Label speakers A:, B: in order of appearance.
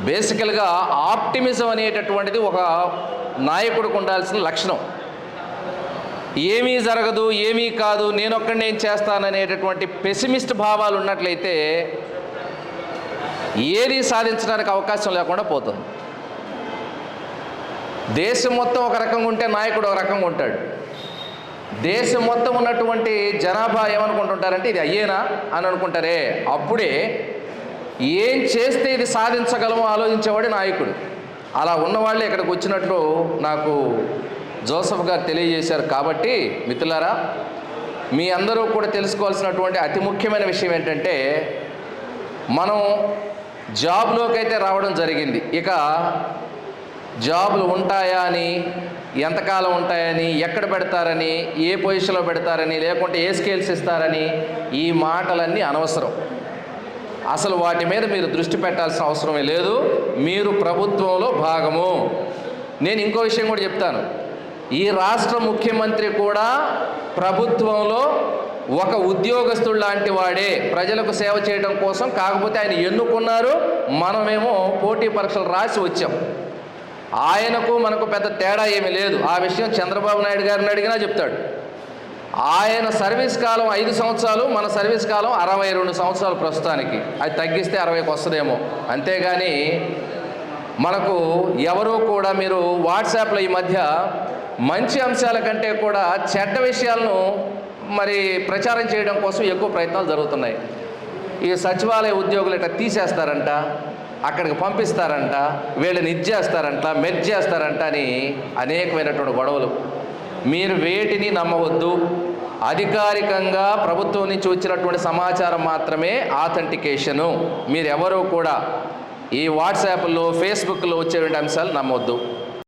A: బేసికల్గా ఆప్టిమిజం అనేటటువంటిది ఒక నాయకుడికి ఉండాల్సిన లక్షణం. ఏమీ జరగదు ఏమీ కాదు నేను చేస్తాననేటటువంటి పెసిమిస్ట్ భావాలు ఉన్నట్లయితే ఏది సాధించడానికి అవకాశం లేకుండా పోతుంది. దేశం మొత్తం ఒక రకంగా ఉంటే నాయకుడు ఒక రకంగా ఉంటాడు. దేశం మొత్తం ఉన్నటువంటి జనాభా ఏమనుకుంటుంటారంటే ఇది అయ్యేనా? అని అనుకుంటారే. అప్పుడే ఏం చేస్తే ఇది సాధించగలమో ఆలోచించేవాడే నాయకుడు. అలా ఉన్నవాళ్ళు ఇక్కడికి వచ్చినట్లు నాకు జోసఫ్ గారు తెలియజేశారు కాబట్టి మిత్రులారా మీ అందరూ కూడా తెలుసుకోవాల్సినటువంటి అతి ముఖ్యమైన విషయం ఏంటంటే మనం జాబ్లోకి అయితే రావడం జరిగింది. ఇక జాబులు ఉంటాయా అని ఎంతకాలం ఉంటాయని ఎక్కడ పెడతారని ఏ పొజిషన్లో పెడతారని లేకుంటే ఏ స్కేల్స్ ఇస్తారని ఈ మాటలన్నీ అనవసరం. అసలు వాటి మీద మీరు దృష్టి పెట్టాల్సిన అవసరమే లేదు. మీరు ప్రభుత్వంలో భాగము. నేను ఇంకో విషయం కూడా చెప్తాను. ఈ రాష్ట్ర ముఖ్యమంత్రి కూడా ప్రభుత్వంలో ఒక ఉద్యోగస్తుడు లాంటి వాడే. ప్రజలకు సేవ చేయడం కోసం కాకపోతే ఆయన ఎన్నుకున్నారు. మనమేమో పోటీ పరీక్షలు రాసి వచ్చాం. ఆయనకు మనకు పెద్ద తేడా ఏమీ లేదు. ఆ విషయం చంద్రబాబు నాయుడు గారిని అడిగినా చెప్తాడు. ఆయన సర్వీస్ కాలం ఐదు సంవత్సరాలు మన సర్వీస్ కాలం అరవై రెండు సంవత్సరాలు ప్రస్తుతానికి. అది తగ్గిస్తే అరవైకి వస్తుందేమో. అంతేగాని మనకు ఎవరో కూడా మీరు వాట్సాప్లో ఈ మధ్య మంచి అంశాల కంటే కూడా చెడ్డ విషయాలను మరి ప్రచారం చేయడం కోసం ఎక్కువ ప్రయత్నాలు జరుగుతున్నాయి. ఈ సచివాలయ ఉద్యోగులు ఇట్లా తీసేస్తారంట అక్కడికి పంపిస్తారంట వీళ్ళని ఇది చేస్తారంట మెర్జ్ చేస్తారంట అని అనేకమైనటువంటి గొడవలు. మీరు వేటిని నమ్మవద్దు. అధికారికంగా ప్రభుత్వం నుంచి వచ్చినటువంటి సమాచారం మాత్రమే ఆథెంటికేషను. మీరెవరూ కూడా ఈ వాట్సాప్లో ఫేస్బుక్లో వచ్చేటువంటి అంశాలు నమ్మవద్దు.